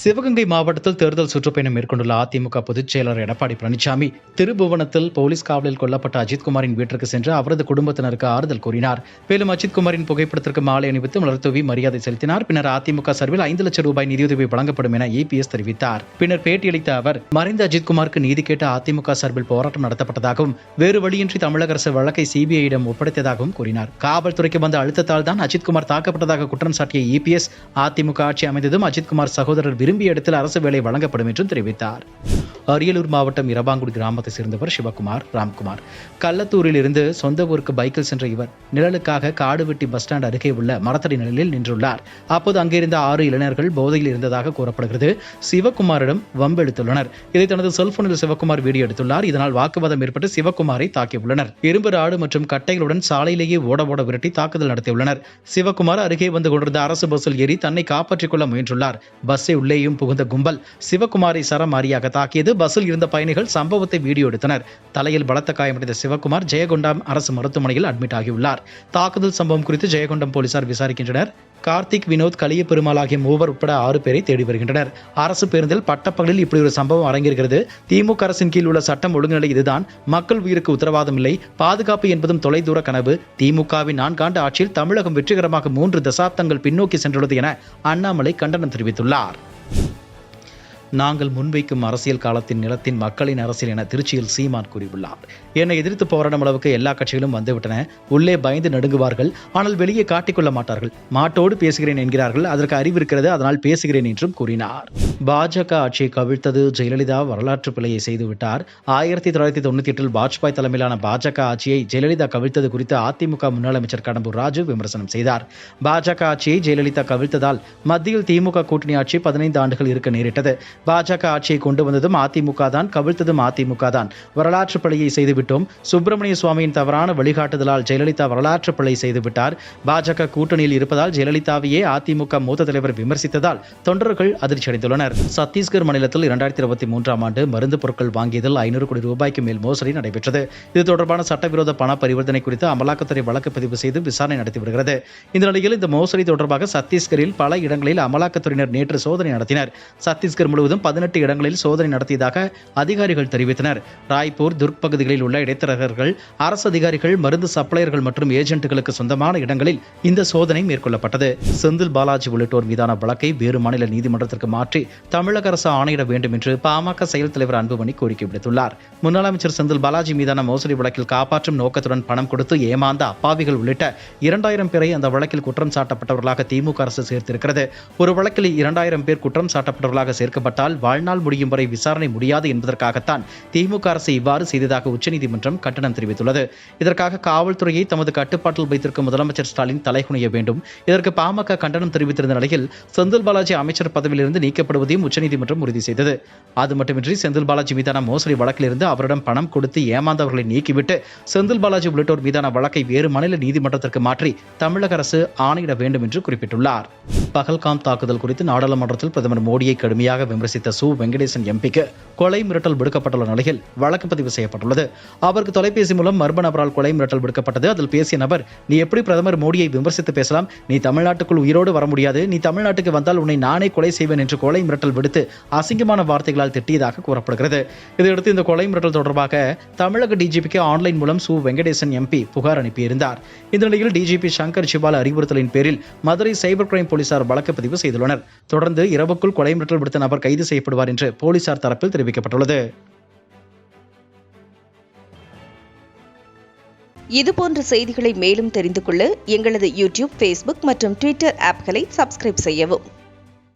சிவகங்கை மாவட்டத்தில் தேர்தல் சுற்றுப்பயணம் மேற்கொண்டுள்ள அதிமுக பொதுச் செயலர் எடப்பாடி பழனிசாமி திருபுவனத்தில் போலீஸ் காவலில் கொல்லப்பட்ட அஜித்குமாரின் வீட்டிற்கு சென்று அவரது குடும்பத்தினருக்கு ஆறுதல் கூறினார். மேலும் அஜித்குமாரின் புகைப்படத்திற்கு மாலை அணிவித்து மலர்தூவி மரியாதை செலுத்தினார். பின்னர் அதிமுக சார்பில் ஐந்து லட்சம் ரூபாய் நிதியுதவி வழங்கப்படும் என இபிஎஸ் தெரிவித்தார். பின்னர் பேட்டியளித்த அவர் மறைந்த அஜித்குமாருக்கு நீதி கேட்டு அதிமுக சார்பில் போராட்டம் நடத்தப்பட்டதாகவும் வேறு வழியின்றி தமிழக அரசு வழக்கை சிபிஐயிடம் ஒப்படைத்ததாகவும் கூறினார். காவல்துறைக்கு வந்த அழுத்தத்தால் தான் அஜித்குமார் தாக்கப்பட்டதாக குற்றம் சாட்டிய இபிஎஸ் அதிமுக ஆட்சி அமைந்ததும் அஜித்குமார் சகோதரர் விரும்பிய இடத்தில் அரசு வேலை வழங்கப்படும் என்றும் தெரிவித்தார். அரியலூர் மாவட்டம் இரவாங்குடி கிராமத்தை சேர்ந்தவர் சிவகுமார் ராம்குமார். கள்ளத்தூரில் இருந்து சொந்த ஊருக்கு பைக்கில் சென்ற இவர் நிழலுக்காக காடுவெட்டி பஸ் ஸ்டாண்ட் அருகே உள்ள மரத்தடி நிழலில் நின்றுள்ளார். அப்போது அங்கிருந்த ஆறு இளைஞர்கள் போதையில் இருந்ததாக கூறப்படுகிறது. சிவகுமாரிடம் வம்பெடுத்துள்ளனர். இதை தனது செல்போனில் சிவகுமார் வீடியோ எடுத்துள்ளார். இதனால் வாக்குவாதம் ஏற்பட்டு சிவகுமாரை தாக்கியுள்ளனர். இரும்பு ராடு மற்றும் கட்டைகளுடன் சாலையிலேயே ஓட ஓட விரட்டி தாக்குதல் நடத்தியுள்ளனர். சிவகுமார் அருகே வந்து கொண்டிருந்த அரசு பஸ்ஸில் ஏறி தன்னை காப்பாற்றிக் கொள்ள முயன்றுள்ளார். பஸ்ஸை உள்ளேயும் புகுந்த கும்பல் சிவகுமாரை சரமாரியாக தாக்கியது. பஸ்ஸில் இருந்த பயணிகள் சம்பவத்தை வீடியோ எடுத்தனர். தலையில் பலத்த காயமடைந்த சிவகுமார் ஜெயகொண்டம் அரசு மருத்துவமனையில் அட்மிட் ஆகியுள்ளார். தாக்குதல் சம்பவம் குறித்து ஜெயகொண்டம் போலீசார் விசாரிக்கின்றனர். கார்த்திக் வினோத் கலிய பெருமாள் ஆகிய மூவர் உட்பட ஆறு பேரை தேடி வருகின்றனர். அரசு பேருந்தில் பட்டப்பகலில் இப்படி ஒரு சம்பவம் அடங்கியிருக்கிறது திமுக அரசின் கீழ் உள்ள சட்டம் ஒழுங்குநிலை இதுதான். மக்கள் உயிருக்கு உத்தரவாதம் இல்லை. பாதுகாப்பு என்பதும் தொலைதூர கனவு. திமுகவின் நான்காண்டு ஆட்சியில் தமிழகம் வெற்றிகரமாக மூன்று தசாப்தங்கள் பின்னோக்கி சென்றுள்ளது என அண்ணாமலை கண்டனம் தெரிவித்துள்ளார். நாங்கள் முன்வைக்கும் அரசியல் காலத்தின் நிலத்தின் மக்களின் அரசியல் என திருச்சியில் சீமான் கூறியுள்ளார். என்னை எதிர்த்து போராடும் அளவுக்கு எல்லா கட்சிகளும் வந்துவிட்டன. உள்ளே பயந்து நடுங்குவார்கள். ஆனால் வெளியே காட்டிக்கொள்ள மாட்டார்கள். மாட்டோடு பேசுகிறேன் என்கிறார்கள். அதற்கு அறிவு இருக்கிறது. அதனால் பேசுகிறேன் என்றும் கூறினார். பாஜக ஆட்சியை கவிழ்த்தது ஜெயலலிதா வரலாற்று பிழையை செய்துவிட்டார். ஆயிரத்தி தொள்ளாயிரத்தி தொண்ணூத்தி எட்டில் வாஜ்பாய் தலைமையிலான பாஜக ஆட்சியை ஜெயலலிதா கவிழ்த்தது குறித்து அதிமுக முன்னாள் அமைச்சர் கடம்பூர் ராஜு விமர்சனம் செய்தார். பாஜக ஆட்சியை ஜெயலலிதா கவிழ்த்ததால் மத்தியில் திமுக கூட்டணி ஆட்சி பதினைந்து ஆண்டுகள் இருக்க நேரிட்டது. பாஜக ஆட்சியை கொண்டு வந்ததும் அதிமுக தான் கவிழ்த்ததும் அதிமுக தான். வரலாற்று பிழையை செய்துவிட்டோம். சுப்பிரமணிய சுவாமியின் தவறான வழிகாட்டுதலால் ஜெயலலிதா வரலாற்று பிழை செய்துவிட்டார். பாஜக கூட்டணியில் இருப்பதால் ஜெயலலிதாவையே அதிமுக மூத்த தலைவர் விமர்சித்ததால் தொண்டர்கள் அதிர்ச்சி அடைந்துள்ளனர் சத்தீஸ்கர் மாநிலத்தில் இரண்டாயிரத்தி இருபத்தி மூன்றாம் ஆண்டு மருந்து பொருட்கள் வாங்கியதில் ஐநூறு கோடி ரூபாய்க்கு மேல் மோசடி நடைபெற்றது. இது தொடர்பான சட்டவிரோத பண பரிவர்த்தனை குறித்து அமலாக்கத்துறை வழக்கு பதிவு செய்து விசாரணை நடத்தி வருகிறது. இந்த நிலையில் இந்த மோசடி தொடர்பாக சத்தீஸ்கரில் பல இடங்களில் அமலாக்கத்துறையினர் நேற்று சோதனை நடத்தினர். சத்தீஸ்கர் முழுவதும் பதினெட்டு இடங்களில் சோதனை நடத்தியதாக அதிகாரிகள் தெரிவித்தனர். ராய்ப்பூர் துர்க் பகுதிகளில் உள்ள இடைத்தரகர்கள் அரசு அதிகாரிகள் மருந்து சப்ளையர்கள் மற்றும் ஏஜென்ட்டுகளுக்கு சொந்தமான இடங்களில் இந்த சோதனை மேற்கொள்ளப்பட்டது. செந்தில் பாலாஜி உள்ளிட்டோர் மீதான வழக்கை வேறு மாநில நீதிமன்றத்திற்கு மாற்றி தமிழக அரசு ஆணையிட வேண்டும் என்று பாமக செயல் தலைவர் அன்புமணி கோரிக்கை விடுத்துள்ளார். முன்னாள் அமைச்சர் செந்தில் பாலாஜி மீதான மோசடி வழக்கில் காப்பாற்றும் நோக்கத்துடன் பணம் கொடுத்து ஏமாந்த அப்பாவிகள் உள்ளிட்ட இரண்டாயிரம் பேரை அந்த வழக்கில் குற்றம் சாட்டப்பட்டவர்களாக திமுக அரசு சேர்த்திருக்கிறது. ஒரு வழக்கில் இரண்டாயிரம் பேர் குற்றம் சாட்டப்பட்டவர்களாக சேர்க்கப்பட்டால் வாழ்நாள் முடியும் வரை விசாரணை முடியாது என்பதற்காகத்தான் திமுக அரசு இவ்வாறு செய்ததாக உச்சநீதிமன்றம் கண்டனம் தெரிவித்துள்ளது. இதற்காக காவல்துறையை தமது கட்டுப்பாட்டில் வைத்திருக்கும் முதலமைச்சர் ஸ்டாலின் தலைகுனிய வேண்டும். இதற்கு பாமக கண்டனம் தெரிவித்திருந்த நிலையில் செந்தில் பாலாஜி அமைச்சர் பதவியிலிருந்து தருவதையும் உச்சநீதிமன்றம் உறுதி செய்தது. அது மட்டுமின்றி செந்தில் பாலாஜி மீதான மோசடி வழக்கிலிருந்து அவரிடம் பணம் கொடுத்து ஏமாந்தவர்களை நீக்கிவிட்டு செந்தில் பாலாஜி உள்ளிட்டோர் மீதான வழக்கை வேறு மாநில நீதிமன்றத்திற்கு மாற்றி தமிழக அரசு ஆணையிட வேண்டும் என்று குறிப்பிட்டுள்ளார். பகல்காம் தாக்குதல் குறித்து நாடாளுமன்றத்தில் பிரதமர் மோடியை கடுமையாக விமர்சித்த சு. வெங்கடேசன் எம்பிக்கு கொலை மிரட்டல் விடுக்கப்பட்டுள்ள நிலையில் வழக்கு பதிவு செய்யப்பட்டுள்ளது. அவருக்கு தொலைபேசி மூலம் மர்ம நபரால் கொலை மிரட்டல் விடுக்கப்பட்டது. அதில் பேசிய நபர் நீ எப்படி பிரதமர் மோடியை விமர்சித்து பேசலாம்? நீ தமிழ்நாட்டுக்குள் உயிரோடு வர முடியாது. நீ தமிழ்நாட்டுக்கு வந்தால் உன்னை நானே கொலை செய்வேன் என்று கொலை மிரட்டல் விடுத்து அசிங்கமான வார்த்தைகளால் திட்டியதாக கூறப்படுகிறது. இதையடுத்து இந்த கொலை மிரட்டல் தொடர்பாக தமிழக டிஜிபிக்கு ஆன்லைன் மூலம் சு. வெங்கடேசன் எம்பி புகார் அனுப்பியிருந்தார். இந்த நிலையில் டிஜிபி சங்கர் சிவால் அறிவுறுத்தலின் பேரில் மதுரை சைபர் கிரைம் போலீசார் வழக்கு பதிவு செய்துள்ளனர். தொடர்ந்து இரவுக்குள் கொலை மிரட்டல் விடுத்த நபர் கைது செய்யப்படுவார் என்று போலீசார் தரப்பில் தெரிவிக்கப்பட்டுள்ளது. இதுபோன்ற செய்திகளை மேலும் தெரிந்து கொள்ள எங்களது யூடியூப் ஃபேஸ்புக் மற்றும் ட்விட்டர் ஆப்களை சப்ஸ்கிரைப் செய்யவும்.